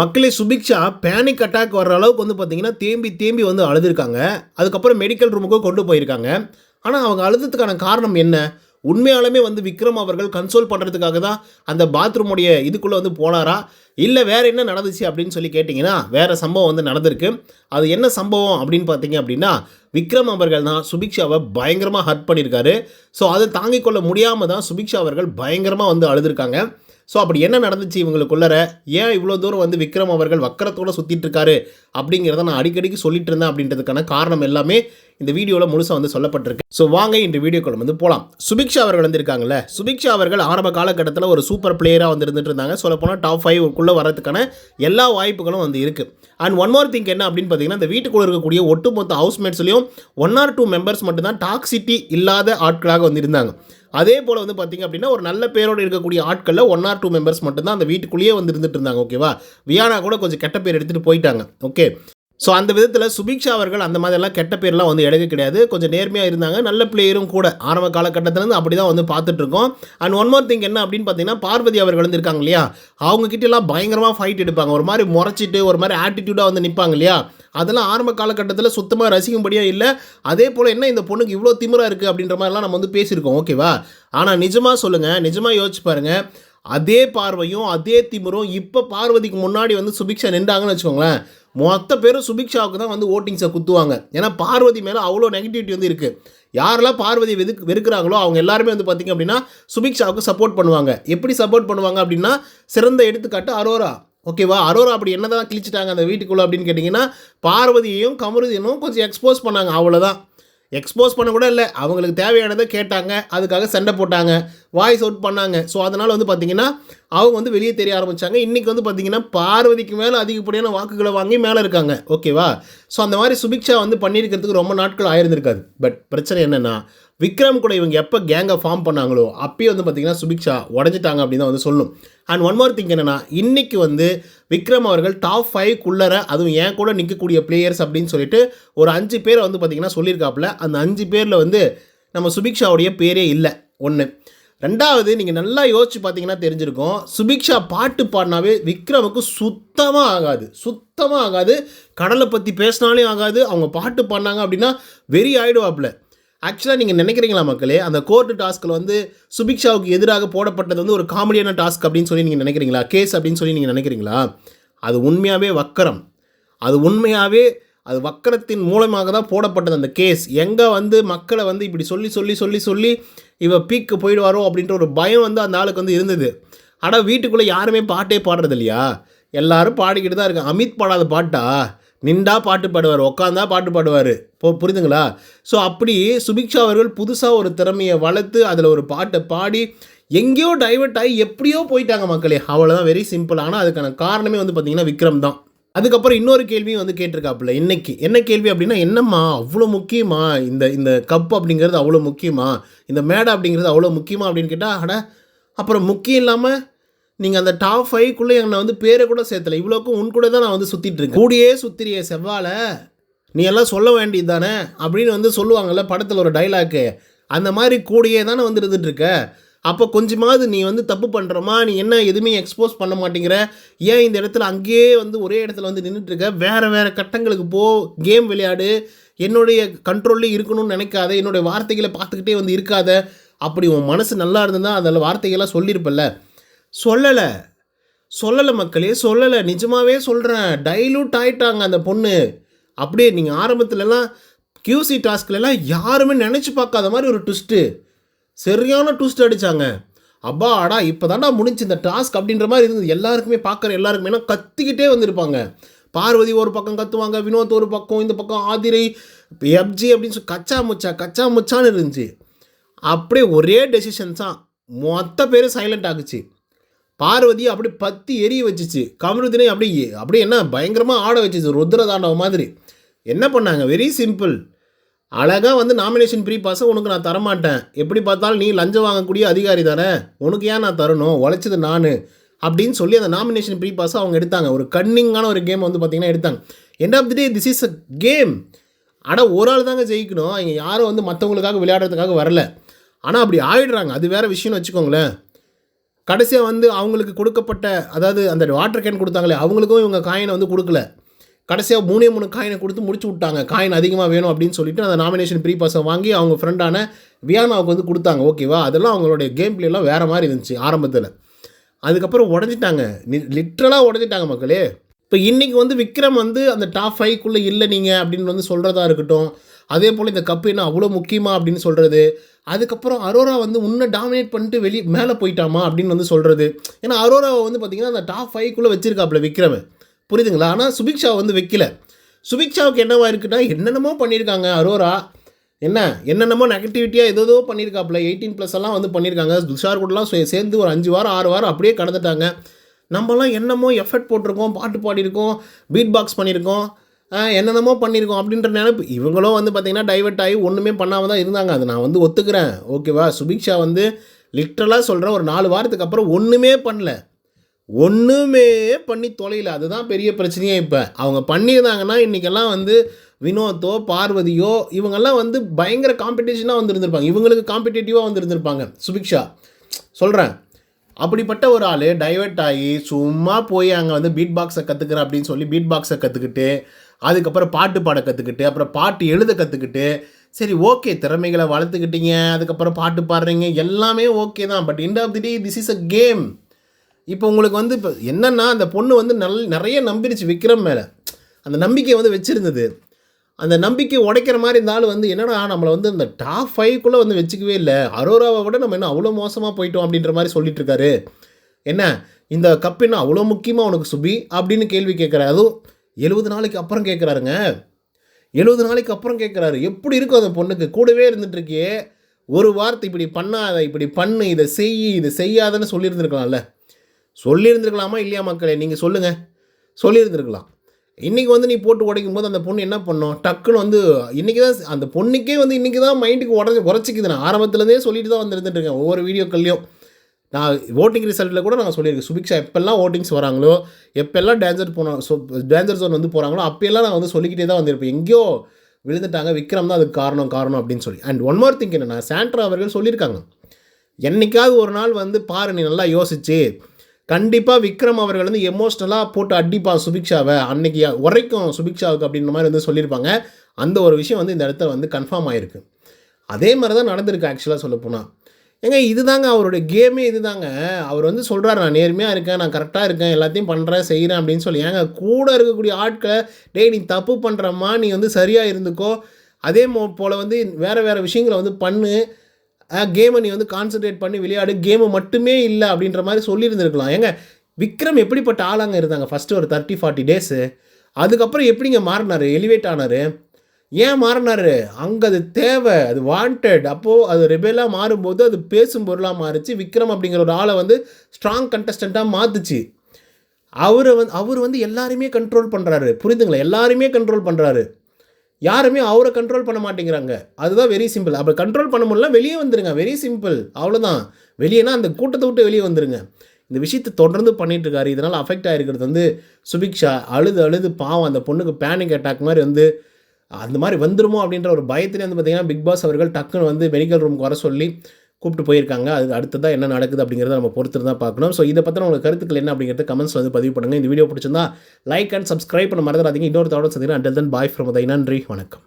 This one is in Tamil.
மக்களே சுபிக்ஷா பேனிக் அட்டாக் வர்ற அளவுக்கு வந்து பார்த்தீங்கன்னா தேம்பி தேம்பி வந்து அழுதுருக்காங்க. அதுக்கப்புறம் மெடிக்கல் ரூமுக்கும் கொண்டு போயிருக்காங்க. ஆனால் அவங்க அழுதுறதுக்கான காரணம் என்ன? உண்மையாலுமே வந்து விக்ரம் அவர்கள் கன்சோல் பண்ணுறதுக்காக தான் அந்த பாத்ரூமுடைய இதுக்குள்ளே வந்து போனாரா? இல்லை வேறு என்ன நடந்துச்சு அப்படின்னு சொல்லி கேட்டிங்கன்னா வேறு சம்பவம் வந்து நடந்திருக்கு. அது என்ன சம்பவம் அப்படின்னு பார்த்தீங்க அப்படின்னா விக்ரம் அவர்கள் தான் சுபிக்ஷாவை பயங்கரமாக ஹர்ட் பண்ணியிருக்காரு ஸோ அதை தாங்கிக் கொள்ள முடியாமல் தான் சுபிக்ஷா அவர்கள் பயங்கரமாக வந்து அழுதுருக்காங்க. ஸோ அப்படி என்ன நடந்துச்சு இவங்களுக்குள்ளர ஏன் இவ்வளோ தூரம் வந்து விக்ரம் அவர்கள் வக்கரத்தோடு சுற்றிட்டு இருக்காரு அப்படிங்கிறத நான் அடிக்கடிக்கு சொல்லிட்டு இருந்தேன் அப்படின்றதுக்கான காரணம் எல்லாமே இந்த வீடியோவில் முழுசாக வந்து சொல்லப்பட்டிருக்கு. ஸோ வாங்க இந்த வீடியோக்குள்ள வந்து போகலாம் சுபிக்ஷா அவர்கள் வந்திருக்காங்கல்ல? சுபிக்ஷா அவர்கள் ஆரம்ப காலகட்டத்தில் ஒரு சூப்பர் பிளேயராக வந்து இருந்துட்டு இருந்தாங்க சொல்லப்போனால் டாப் ஃபைவ் குள்ளே வரதுக்கான எல்லா வாய்ப்புகளும் வந்து இருக்குது அண்ட் ஒன் மோர் திங்க் என்ன அப்படின்னு பார்த்தீங்கன்னா இந்த வீட்டுக்குள்ளே இருக்கக்கூடிய ஒட்டுமொத்த ஹவுஸ்மேட்ஸ்லையும் ஒன் ஆர் டூ மெம்பர்ஸ் மட்டும்தான் டாக்ஸிட்டி இல்லாத ஆட்களாக வந்து இருந்தாங்க. அதே போல் வந்து பார்த்தீங்க அப்படின்னா ஒரு நல்ல பேரோடு இருக்கக்கூடிய ஆட்களில் ஒன் ஆர் டூ மெம்பர்ஸ் மட்டும்தான் அந்த வீட்டுக்குள்ளேயே வந்து இருந்துட்டு இருந்தாங்க ஓகேவா வியானா கூட கொஞ்சம் கெட்ட பேர் எடுத்துகிட்டு போயிட்டாங்க ஓகே ஸோ அந்த விதத்தில் சுபிக்ஷா அவர்கள் அந்த மாதிரிலாம் கெட்ட பேர்லாம் வந்து எடுக்க கிடையாது. கொஞ்சம் நேர்மையாக இருந்தாங்க. நல்ல பிளேயரும் கூட ஆரம்ப காலகட்டத்திலேருந்து அப்படி தான் வந்து பார்த்துட்ருக்கோம். அண்ட் ஒன் மோர் திங் என்ன அப்படின்னு பார்த்தீங்கன்னா பார்வதி அவர்கள் வந்து இருக்காங்க இல்லையா? அவங்கக்கிட்ட எல்லாம் பயங்கரமாக ஃபைட் எடுப்பாங்க. ஒரு மாதிரி முறைச்சிட்டு ஒரு மாதிரி ஆட்டிடியூடாக வந்து நிற்பாங்க இல்லையா? அதெல்லாம் ஆரம்ப காலகட்டத்தில் சுத்தமாக ரசிக்கும்படியாக இல்லை. அதே போல் என்ன இந்த பொண்ணுக்கு இவ்வளோ திமிரா இருக்குது அப்படின்ற மாதிரிலாம் நம்ம வந்து பேசியிருக்கோம். ஓகேவா ஆனால் நிஜமாக சொல்லுங்கள் நிஜமாக யோசிச்சு பாருங்கள் அதே பார்வையும் அதே திமிரும் இப்போ பார்வதிக்கு முன்னாடி வந்து சுபிக்ஷா நின்றாங்கன்னு வச்சுக்கோங்களேன். மொத்த பேரும் சுபிக்ஷாவுக்கு தான் வந்து ஓட்டிங்ஸை குத்துவாங்க. ஏன்னா பார்வதி மேலே அவ்வளோ நெகட்டிவிட்டி வந்து இருக்குது யாரெல்லாம் பார்வதி வெதுக்கு வெறுக்கிறாங்களோ அவங்க எல்லாருமே வந்து பார்த்திங்க அப்படின்னா சுபிக்ஷாவுக்கு சப்போர்ட் பண்ணுவாங்க. எப்படி சப்போர்ட் பண்ணுவாங்க அப்படின்னா சிறந்த எடுத்துக்காட்டு அரோரா. ஓகேவா அரோரா அப்படி என்ன தான் கிழிச்சிட்டாங்க அந்த வீட்டுக்குள்ளே அப்படின்னு கேட்டிங்கன்னா பார்வதியையும் கமருதியனும் கொஞ்சம் எக்ஸ்போஸ் பண்ணாங்க. அவ்வளோதான் எக்ஸ்போஸ் பண்ண கூட இல்லை. அவங்களுக்கு தேவையானதை கேட்டாங்க. அதுக்காக சண்டை போட்டாங்க. வாய்ஸ் அவுட் பண்ணாங்க. ஸோ அதனால் வந்து பார்த்திங்கன்னா அவங்க வந்து வெளியே தெரிய ஆரம்பித்தாங்க இன்றைக்கி வந்து பார்த்திங்கன்னா பார்வதிக்கு மேலே அதிகப்படியான வாக்குகளை வாங்கி மேலே இருக்காங்க. ஓகேவா ஸோ அந்த மாதிரி சுபிக்ஷா வந்து பண்ணியிருக்கிறதுக்கு ரொம்ப நாட்கள் ஆயிருந்திருக்காது. பட் பிரச்சனை என்னென்னா விக்ரம் கூட இவங்க எப்போ கேங்கை ஃபார்ம் பண்ணாங்களோ அப்பயே வந்து பார்த்திங்கன்னா சுபிக்ஷா உடஞ்சிட்டாங்க அப்படின்னு தான் வந்து சொல்லணும் அண்ட் ஒன் மோர் திங் என்னென்னா இன்றைக்கி வந்து விக்ரம் அவர்கள் டாப் ஃபைவ் குள்ளர அதுவும் ஏன் கூட நிற்கக்கூடிய பிளேயர்ஸ் அப்படின்னு சொல்லிட்டு ஒரு அஞ்சு பேரை வந்து பார்த்திங்கன்னா சொல்லியிருக்காப்புல. அந்த அஞ்சு பேரில் வந்து நம்ம சுபிக்ஷாவுடைய பேரே இல்லை. ஒன்று ரெண்டாவது நீங்கள் நல்லா யோசிச்சு பார்த்தீங்கன்னா தெரிஞ்சிருக்கும் சுபிக்ஷா பாட்டு பாடினாவே விக்ரமுக்கு சுத்தமாக ஆகாது. சுத்தமாக ஆகாது. கடலை பற்றி பேசினாலே ஆகாது. அவங்க பாட்டு பாடினாங்க அப்படின்னா வெறி ஆகிடுவாப்புல ஆக்சுவலாக நீங்கள் நினைக்கிறீங்களா மக்களே? அந்த கோர்ட்டு டாஸ்கில் வந்து சுபிக்ஷாவுக்கு எதிராக போடப்பட்டது வந்து ஒரு காமெடியான டாஸ்க் அப்படின்னு சொல்லி நீங்கள் நினைக்கிறீங்களா? கேஸ் அப்படின்னு சொல்லி நீங்கள் நினைக்கிறீங்களா? அது உண்மையாகவே வக்கரம். அது உண்மையாகவே அது வக்கரத்தின் மூலமாக தான் போடப்பட்டது அந்த கேஸ் எங்கே வந்து மக்களை வந்து இப்படி சொல்லி சொல்லி சொல்லி சொல்லி இவ பீக்கு போயிடுவாரோ அப்படின்ற ஒரு பயம் வந்து அந்த ஆளுக்கு வந்து இருந்தது. ஆனால் வீட்டுக்குள்ளே யாருமே பாட்டே பாடுறது இல்லையா எல்லாரும் பாடிக்கிட்டு தான் இருக்காங்க அமித் பாடாத பாட்டா? நின்றா பாட்டு பாடுவார் உட்காந்தா பாட்டு பாடுவார். இப்போ புரியுதுங்களா ஸோ அப்படி சுபிக்ஷா அவர்கள் புதுசாக ஒரு திறமையை வளர்த்து அதில் ஒரு பாட்டை பாடி எங்கேயோ டைவர்ட் ஆகி எப்படியோ போயிட்டாங்க மக்களே. அவ்வளோதான் வெரி சிம்பிள் ஆனால் அதுக்கான காரணமே வந்து பார்த்திங்கன்னா விக்ரம் தான். அதுக்கப்புறம் இன்னொரு கேள்வியும் வந்து கேட்டிருக்காப்புல இன்னைக்கு. என்ன கேள்வி அப்படின்னா என்னம்மா அவ்வளோ முக்கியமா? இந்த இந்த கப் அப்படிங்கிறது அவ்வளோ முக்கியமா? இந்த மேடை அப்படிங்கிறது அவ்வளோ முக்கியமா? அப்படின்னு கேட்டால் அட அப்புறம் முக்கியம் இல்லாமல் நீங்கள் அந்த டாப் ஃபைவ்க்குள்ளே என்னை வந்து பேரை கூட சேர்த்தல. இவ்வளோக்கும் உன் கூட தான் நான் வந்து சுற்றிட்டு இருக்கேன். கூடியே சுத்திரியே செவ்வாழை. நீ எல்லாம் சொல்ல வேண்டியது தானே அப்படின்னு வந்து சொல்லுவாங்கல்ல படத்தில் ஒரு டைலாக்கு அந்த மாதிரி கூடியே தானே வந்து இருந்துட்டுருக்க அப்போ கொஞ்சமாவது நீ வந்து தப்பு பண்ணுறமா நீ என்ன எதுவுமே எக்ஸ்போஸ் பண்ண மாட்டேங்கிற. ஏன் இந்த இடத்துல அங்கேயே வந்து ஒரே இடத்துல வந்து நின்றுட்டுருக்க வேறு வேறு கட்டங்களுக்கு போ கேம் விளையாடு. என்னுடைய கண்ட்ரோல்லே இருக்கணும்னு நினைக்காத. என்னுடைய வார்த்தைகளை பார்த்துக்கிட்டே வந்து இருக்காத. அப்படி உன் மனசு நல்லா இருந்தால் அதில் வார்த்தைகள்லாம் சொல்லியிருப்பில்ல. சொல்லலை. சொல்லலை மக்களே சொல்லலை. நிஜமாகவே சொல்கிறேன் டைலூட் ஆயிட்டாங்க அந்த பொண்ணு. அப்படியே நீங்கள் ஆரம்பத்துலலாம் கியூசி டாஸ்க்லலாம் யாருமே நினச்சி பார்க்காத மாதிரி ஒரு ட்விஸ்ட்டு சரியான ட்விஸ்ட் அடித்தாங்க அப்பா அடா இப்போ தாண்டா முடிஞ்சு இந்த டாஸ்க் அப்படின்ற மாதிரி இருந்தது. எல்லாருக்குமே பார்க்குற எல்லாருக்குமே கத்திக்கிட்டே வந்திருப்பாங்க. பார்வதி ஒரு பக்கம் கத்துவாங்க வினோத் ஒரு பக்கம் இந்த பக்கம் ஆதிரை எப்ஜி அப்படின்னு சொல்லி கச்சா முச்சா கச்சா முச்சான்னு இருந்துச்சு. அப்படியே ஒரே டெசிஷன்ஸ் தான் மொத்த பேர் சைலண்ட் ஆகுச்சு பார்வதியை அப்படி பத்தி எரிய வச்சிச்சு. கமருதினை அப்படியே அப்படியே என்ன பயங்கரமாக ஆட வச்சிச்சு. ருத்ரதாண்டவ மாதிரி. என்ன பண்ணாங்க? வெரி சிம்பிள் அழகாக வந்து நாமினேஷன் ப்ரீ பாஸை உனக்கு நான் தரமாட்டேன். எப்படி பார்த்தாலும் நீ லஞ்சம் வாங்கக்கூடிய அதிகாரி தானே? உனக்கு ஏன் நான் தரணும்? உழைச்சது நான். அப்படின்னு சொல்லி அந்த நாமினேஷன் ப்ரீ பாஸை அவங்க எடுத்தாங்க. ஒரு கன்னிங்கான ஒரு கேம் வந்து பார்த்திங்கன்னா எடுத்தாங்க. End of the day this is a game ஆனால் ஒரு ஆள் தாங்க ஜெயிக்கணும். இங்கே யாரும் வந்து மற்றவங்களுக்காக விளையாடுறதுக்காக வரல. ஆனால் அப்படி ஆயிடுறாங்க. அது வேறு விஷயம்னு வச்சுக்கோங்களேன். கடைசியாக வந்து அவங்களுக்கு கொடுக்கப்பட்ட அதாவது அந்த வாட்டர் கேன் கொடுத்தாங்களே அவங்களுக்கும் இவங்க காயினை வந்து கொடுக்கல. கடைசியாக மூணே மூணு காயினை கொடுத்து முடிச்சு விட்டாங்க. காயின் அதிகமாக வேணும் அப்படின்னு சொல்லிட்டு அந்த நாமினேஷன் ப்ரீ பாஸை வாங்கி அவங்க ஃப்ரெண்டான வியானாவுக்கு வந்து கொடுத்தாங்க. ஓகேவா அதெல்லாம் அவங்களுடைய கேம் பிளேலாம் வேறு மாதிரி இருந்துச்சு ஆரம்பத்தில். அதுக்கப்புறம் உடஞ்சிட்டாங்க. லிட்ரலாக உடஞ்சிட்டாங்க மக்களே. இப்போ இன்றைக்கி வந்து விக்ரம் வந்து அந்த டாப் ஃபைவ்க்குள்ளே இல்லை நீங்கள் அப்படின்னு வந்து சொல்கிறதா இருக்கட்டும். அதே போல் இந்த கப்பு என்ன அவ்வளோ முக்கியமா அப்படின்னு சொல்கிறது அதுக்கப்புறம் அரோரா வந்து உன்னை டாமினேட் பண்ணிட்டு வெளியே மேலே போயிட்டாமா அப்படின்னு வந்து சொல்கிறது ஏன்னா அரோராவை வந்து பார்த்திங்கன்னா அந்த டாப் ஃபைவ்க்குள்ளே வச்சிருக்காப்புல விக்ரம் புரியுதுங்களா? ஆனால் சுபிக்ஷா வந்து வைக்கல. சுபிக்ஷாவுக்கு என்னவா இருக்குன்னா என்னென்னமோ பண்ணியிருக்காங்க அரோரா. என்ன? என்னென்னமோ நெகட்டிவிட்டியாக ஏதோ பண்ணியிருக்காப்புல எயிட்டீன் ப்ளஸ் எல்லாம் வந்து பண்ணியிருக்காங்க துஷார் கூடலாம் சே- சேர்ந்து ஒரு அஞ்சு வாரம் ஆறு வாரம் அப்படியே கடந்துட்டாங்க. நம்மலாம் என்னமோ எஃபர்ட் போட்டிருக்கோம் பாட்டு பாடியிருக்கோம் பீட் பாக்ஸ் பண்ணியிருக்கோம். என்னென்னமோ பண்ணியிருக்கோம் அப்படின்ற நினைப்பு. இவங்களும் வந்து பார்த்திங்கன்னா டைவர்ட் ஆகி ஒன்றுமே பண்ணாமல் தான் இருந்தாங்க. அது நான் வந்து ஒத்துக்கிறேன். ஓகேவா சுபிக்ஷா வந்து லிட்ரலாக சொல்கிறேன் ஒரு நாலு வாரத்துக்கு அப்புறம் ஒன்றுமே பண்ணல. ஒன்றுமே பண்ணி தொலையில. அதுதான் பெரிய பிரச்சனையே இப்போ. அவங்க பண்ணியிருந்தாங்கன்னா இன்றைக்கெல்லாம் வந்து வினோத்தோ பார்வதியோ இவங்கெல்லாம் வந்து பயங்கர காம்படிஷனாக வந்துருந்துருப்பாங்க. இவங்களுக்கு காம்படிட்டிவாக வந்துருந்துருப்பாங்க. சுபிக்ஷா சொல்கிறேன் அப்படிப்பட்ட ஒரு ஆள் டைவர்ட் ஆகி சும்மா போய் அங்கே வந்து பீட் பாக்ஸை கற்றுக்கிறேன் அப்படின்னு சொல்லி பீட் பாக்ஸை கற்றுக்கிட்டு அதுக்கப்புறம் பாட்டு பாட கற்றுக்கிட்டு அப்புறம் பாட்டு எழுத கற்றுக்கிட்டு சரி ஓகே திறமைகளை வளர்த்துக்கிட்டீங்க அதுக்கப்புறம் பாட்டு பாடுறீங்க எல்லாமே ஓகே தான். But end of the day this is a game இப்போ உங்களுக்கு வந்து இப்போ என்னென்னா அந்த பொண்ணு வந்து நல் நிறைய நம்பிடுச்சு விக்ரம் மேலே. அந்த நம்பிக்கை வந்து வச்சுருந்தது. அந்த நம்பிக்கை உடைக்கிற மாதிரி இருந்தாலும் வந்து என்னடா நம்மளை வந்து அந்த டாப் ஃபைவ்க்குள்ளே வந்து வச்சுக்கவே இல்லை. அரோராவை விட நம்ம என்ன அவ்வளோ மோசமாக போயிட்டோம் அப்படின்ற மாதிரி சொல்லிட்டு இருக்காரு. என்ன? இந்த கப் என்ன அவ்வளோ முக்கியமாக உனக்கு சுபி அப்படின்னு கேள்வி கேட்குறாரு அதுவும் எழுபது நாளைக்கு அப்புறம் கேட்குறாருங்க எழுபது நாளைக்கு அப்புறம் கேட்குறாரு எப்படி இருக்கும் அந்த பொண்ணுக்கு? கூடவே இருந்துட்டுருக்கியே. ஒரு வார்த்தை இப்படி பண்ணாத இப்படி பண்ணு இதை செய் இதை செய்யாதன்னு சொல்லியிருந்துருக்கலாம்ல. சொல்லியிருந்துருக்கலாமா இல்லையா மக்களே? நீங்கள் சொல்லுங்கள் சொல்லியிருந்துருக்கலாம். இன்றைக்கி வந்து நீ போட்டு உடைக்கும் போது அந்த பொண்ணு என்ன பண்ணும் டக்குன்னு வந்து இன்றைக்கி தான் அந்த பொண்ணுக்கே வந்து இன்றைக்கி தான் மைண்டுக்கு உடஞ்சி உரைச்சிக்குது நான் ஆரம்பத்துலேருந்தே சொல்லிட்டு தான் வந்து இருக்கேன் ஒவ்வொரு வீடியோக்கள்லையும். நான் ஓட்டிங் ரிசல்ட்டில் கூட நாங்கள் சொல்லியிருக்கேன். சுபிக்ஷா எப்பெல்லாம் ஓட்டிங்ஸ் வராங்களோ எப்பெல்லாம் டேஞ்சர் போனோம் ஸோ டேஞ்சர் ஜோன் வந்து போகிறாங்களோ அப்போல்லாம் நான் வந்து சொல்லிக்கிட்டே தான் வந்திருப்பேன். எங்கேயோ விழுந்துட்டாங்க விக்ரம் தான் அதுக்கு காரணம் காரணம் அப்படின்னு சொல்லி. அண்ட் ஒன் மோர் திங் என்னென்னா சாண்ட்ரா அவர்கள் சொல்லியிருக்காங்க. என்னைக்காவது ஒரு நாள் வந்து பாரு நீ நல்லா யோசிச்சு. கண்டிப்பாக விக்ரம் அவர்கள் வந்து எமோஷ்னலாக போட்டு அடிப்பான் சுபிக்ஷாவை. அன்னைக்கு உரைக்கும் சுபிக்ஷாவுக்கு அப்படின்ற மாதிரி வந்து சொல்லியிருப்பாங்க. அந்த ஒரு விஷயம் வந்து இந்த இடத்துல வந்து கன்ஃபார்ம் ஆயிருக்கு. அதே மாதிரி தான் நடந்திருக்கு ஆக்சுவலாக சொல்லப்போனால் ஏங்க இதுதாங்க அவருடைய கேமே இதுதாங்க. அவர் வந்து சொல்கிறார் நான் நேர்மையாக இருக்கேன் நான் கரெக்டாக இருக்கேன் எல்லாத்தையும் பண்ணுறேன் செய்கிறேன் அப்படின்னு சொல்லி. ஏங்க கூட இருக்கக்கூடிய ஆட்களை டேய் நீ தப்பு பண்ணுறம்மா நீ வந்து சரியாக இருந்துக்கோ. அதே மோ போல் வந்து வேறு வேறு விஷயங்களை வந்து பண்ணு. கேமை நீ வந்து கான்சென்ட்ரேட் பண்ணி விளையாடு. கேமு மட்டுமே இல்லை அப்படின்ற மாதிரி சொல்லியிருந்துருக்கலாம். ஏங்க விக்ரம் எப்படிப்பட்ட ஆளாங்க இருந்தாங்க? ஃபஸ்ட்டு ஒரு தேர்ட்டி ஃபார்ட்டி டேஸு அதுக்கப்புறம் எப்படிங்க மாறினார்? எலிவேட் ஆனார்? ஏன் மாறினாரு? அங்கே அது தேவை அது வாண்டட் அப்போது அது ரெபேலாக மாறும்போது அது பேசும் பொருளாக மாறுச்சு. விக்ரம் அப்படிங்கிற ஒரு ஆளை வந்து ஸ்ட்ராங் கண்டஸ்டண்ட்டாக மாற்றுச்சு அவரை வந்து அவர் வந்து எல்லாருமே கண்ட்ரோல் பண்ணுறாரு புரியுதுங்களா எல்லாருமே கண்ட்ரோல் பண்ணுறாரு யாருமே அவரை கண்ட்ரோல் பண்ண மாட்டேங்கிறாங்க. அதுதான் வெரி சிம்பிள் அப்படி கண்ட்ரோல் பண்ண முடியல வெளியே வந்துருங்க. வெரி சிம்பிள் அவ்வளோதான் வெளியேனா அந்த கூட்டத்தை விட்டு வெளியே வந்துருங்க. இந்த விஷயத்தை தொடர்ந்து பண்ணிட்டு இருக்காரு. இதனால் அஃபெக்ட் ஆகிருக்கிறது வந்து சுபிக்ஷா. அழுது அழுது பாவம். அந்த பொண்ணுக்கு பேனிக் அட்டாக் மாதிரி வந்து அந்த மாதிரி வந்துருமோ அப்படின்ற ஒரு பயத்திலே வந்து பார்த்தீங்கன்னா பிக் பாஸ் அவர்கள் டக்குன்னு வந்து மெடிக்கல் ரூமுக்கு வர சொல்லி கூப்பிட்டு போயிருக்காங்க. அது அடுத்ததாக என்ன நடக்குது அப்படிங்கிறத நம்ம பொறுத்து தான் பார்க்கணும். ஸோ இதை பற்றின உங்களுக்கு கருத்துக்கள் என்ன அப்படிங்கிறத கமெண்ட்ஸ் வந்து பதிவு பண்ணுங்கள் இந்த வீடியோ பிடிச்சிருந்தா லைக் அண்ட் சப்ஸ்கிரைப் பண்ண மறந்துடாதீங்க. இன்னொரு தவிர சந்திங்கன்னா அண்டல் தன் பாய் ஃப்ரம் நன்றி. வணக்கம்.